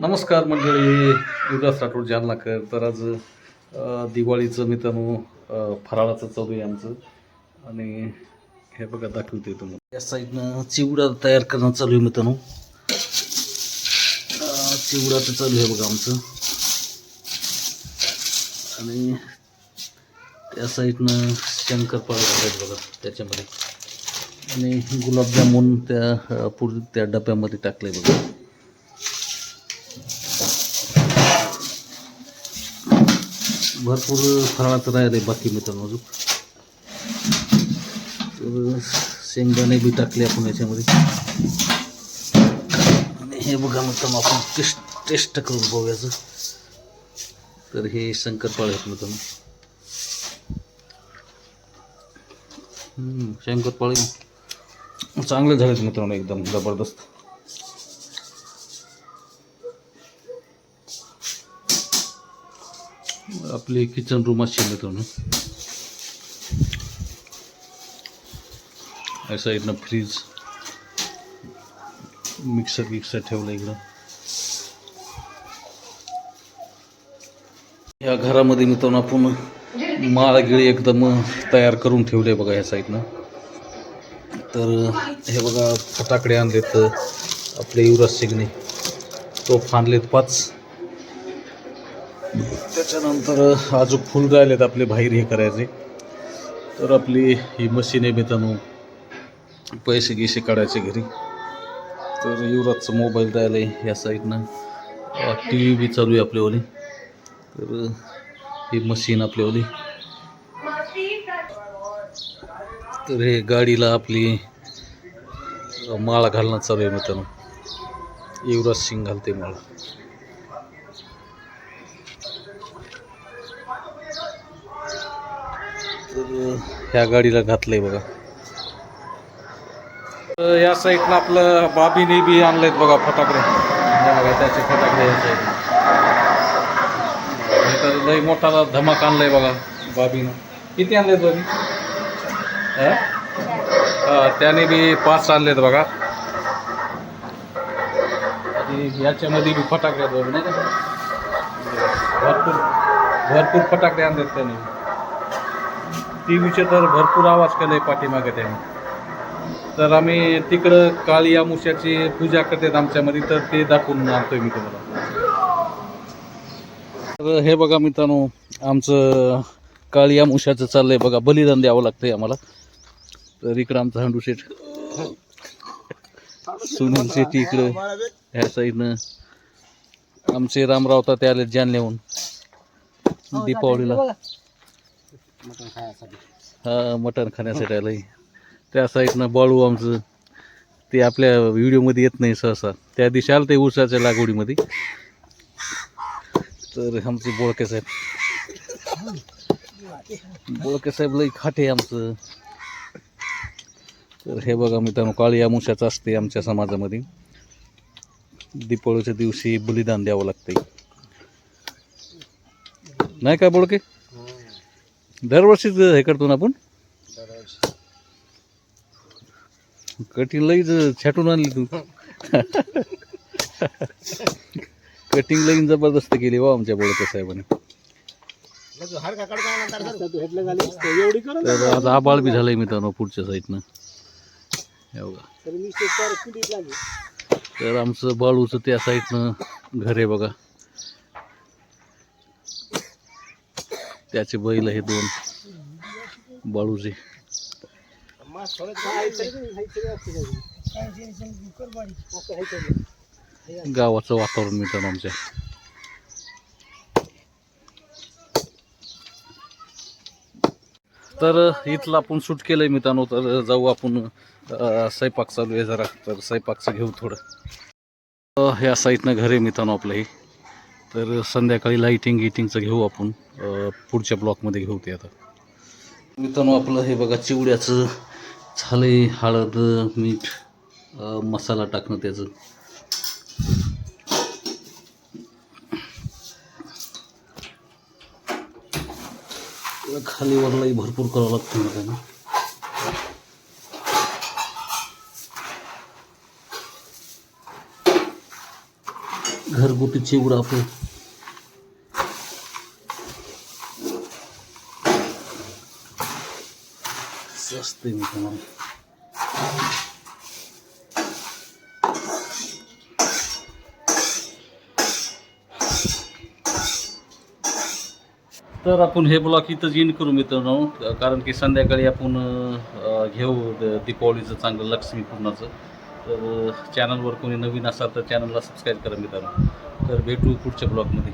नमस्कार मंडळी. युवराज राठोड जालनाकर. तर आज दिवाळीचं मित्रांनो फराळाचं चालू आहे आमचं. आणि हे बघा दाखवते तुम्हाला. या साईडनं चिवडा तयार करणं चालू आहे मित्रांनो. चिवडा चिवडाचं चालू आहे बघा आमचं. आणि त्या साईडनं शंकरपाळ आहेत बघा त्याच्यामध्ये. आणि गुलाबजामुन त्या पूर्वी त्या डब्यामध्ये टाकले बघा. भरपूर फराळाचं राहिले बाकी मित्रांनो अजून. तर शेंगदाणे बी टाकले आपण याच्यामध्ये. आणि हे बघा मित्रांनो आपण टेस्ट टेस्ट करून पाहू याचं तर हे शंकरपाळ आहेत मित्रांनो. शंकरपाळी. चांगले झालेत मित्रांनो एकदम जबरदस्त. आपली किचन रूम अशी आहे या साईडनं फ्रीज मिक्सर विक्सर ठेवला इकडं. या घरामध्ये मित्रांनो आपण माळगिळी एकदम तयार करून ठेवले बघा या साईडनं. तर हे बघा फटाकडे आणलेत आपले युवराज सिंगने. तो फांदलेत पाच. त्याच्यानंतर अजून फुल राहिलेत आपले बाहेर हे करायचे. तर आपली ही मशीन आहे मित्रांनो पैसे गिसे काढायचे घरी. तर युवराजचं मोबाईल राहिलं आहे या साईडनं. टी व्ही बी चालू आहे आपल्यावाली. तर ही मशीन आपल्यावाली. तर हे गाडीला आपली माळा घालणं चालू आहे मित्रांनो. युवराज सिंग घालते माळा. तर ह्या गाडीला घातलंय बघा. तर या साईडनं आपलं बाबीने बी आणलेत बघा फटाकडे. बघा त्याचे फटाकडे या तर लई मोठा धमाक आणलाय बघा बाबीनं. किती आणलेत बाबी? हा? त्याने बी पाच आणलेत बघा. याच्यामध्ये बी फटाकडे भरपूर भरपूर फटाकडे आणलेत त्याने. टी व्हीचे तर भरपूर आवाज केलाय पाठीमागे त्याने. तर आम्ही तिकडं काळी अमुष्याची पूजा करतात आमच्यामध्ये तर ते दाखवून आणतोय मी तुम्हाला. तर हे बघा मित्रांनो आमचं काळी अमुष्याचं चाललंय बघा बलिदान द्यावं लागतंय आम्हाला. तर इकडं आमचं हांडू शेठ. सुनील शेट्टी इकडं ह्या साईडनं. आमचे रामरावता ते आले जाणल्याहून दीपावलीला. हा मटण खाण्यासाठी आलं त्या साईडनं बाळू आमचं ते आपल्या व्हिडिओमध्ये येत नाही सहसा. त्या दिवशी आलं ते ऊसाच्या लागवडीमध्ये. तर आमचे बोळके साहेब. बोळके साहेब लई खाटे आमचं. तर हे बघा मित्रांनो काळी मुशाचं असते आमच्या समाजामध्ये. दीपावलीच्या दिवशी बलिदान द्यावं लागतंय. नाही का बोळके? दरवर्षीच हे करतो ना आपण? कटिंग लईच छाटून आणली तू. कटिंग लईन जबरदस्त केली वा आमच्या बोलके साहेबाने. आता आज आबाळ बी झालंय मित्रांनो पुढच्या साईडनं. हे बघा. तर आमचं बाळूचं त्या साईडनं घर आहे बघा. त्याचे बैल हे दोन. बाळूजे. गावाचं वातावरण मित्रांनो आमच्या. तर इथलं आपण सूट केलंय मित्रांनो तर जाऊ आपण स्वयंपाक चालू आहे जरा. तर स्वयंपाकचं घेऊ थोडं. ह्या साईडनं घर आहे मित्रांनो आपलं हे. तर संध्याकाळी लाईटिंग गिटिंगचं घेऊ आपण. पुढच्या ब्लॉकमध्ये घेऊ ते आता. मित्रांनो आपलं हे बघा चिवड्याचं झालंय हळद मीठ मसाला टाकणं त्याचं. खाली वरलाही भरपूर करावं लागतं मित्रांनो घरगुती चिवडा आपण स्वस्त मित्रांनो. तर आपण हे ब्लॉक इथंच इन करू मित्रांनो कारण की संध्याकाळी आपण घेऊ द- दीपावलीचं चांगलं लक्ष्मीपूर्णाचं. तर चॅनलवर कोणी नवीन असाल तर चॅनलला सबस्क्राईब करा मित्रांनो. तर भेटू पुढच्या ब्लॉगमध्ये